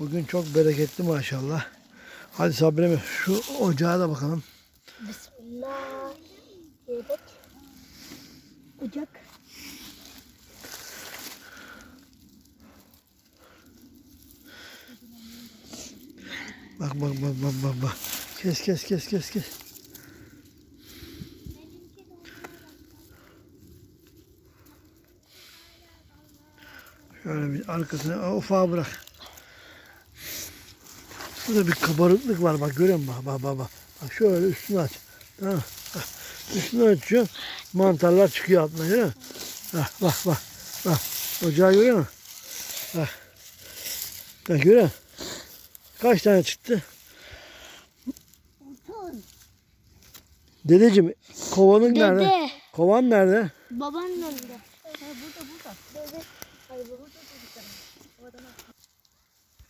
Bugün çok bereketli maşallah. Hadi Sabremi şu ocağa da bakalım. Bismillah. Dedik. Ocak. Bak bak bak bak bak bak. Kes kes kes kes kes. Şöyle bir arkasına ufağa bırak. Burada bir kabarıklık var bak görüyor musun? Bak bak bak. Bak, şöyle üstünü aç. Tamam. Bak, Üstünü açıyor. Mantarlar çıkıyor altına görüyor musun? Bak bak bak. Bak. Ocağı görüyor musun? Bak. Bak görüyor musun? Kaç tane çıktı? Dedeciğim kovanın nerede? Dede. Kovan nerede? Babanın önünde. Ha, burada burada. Dede. Hayır burada bir tane.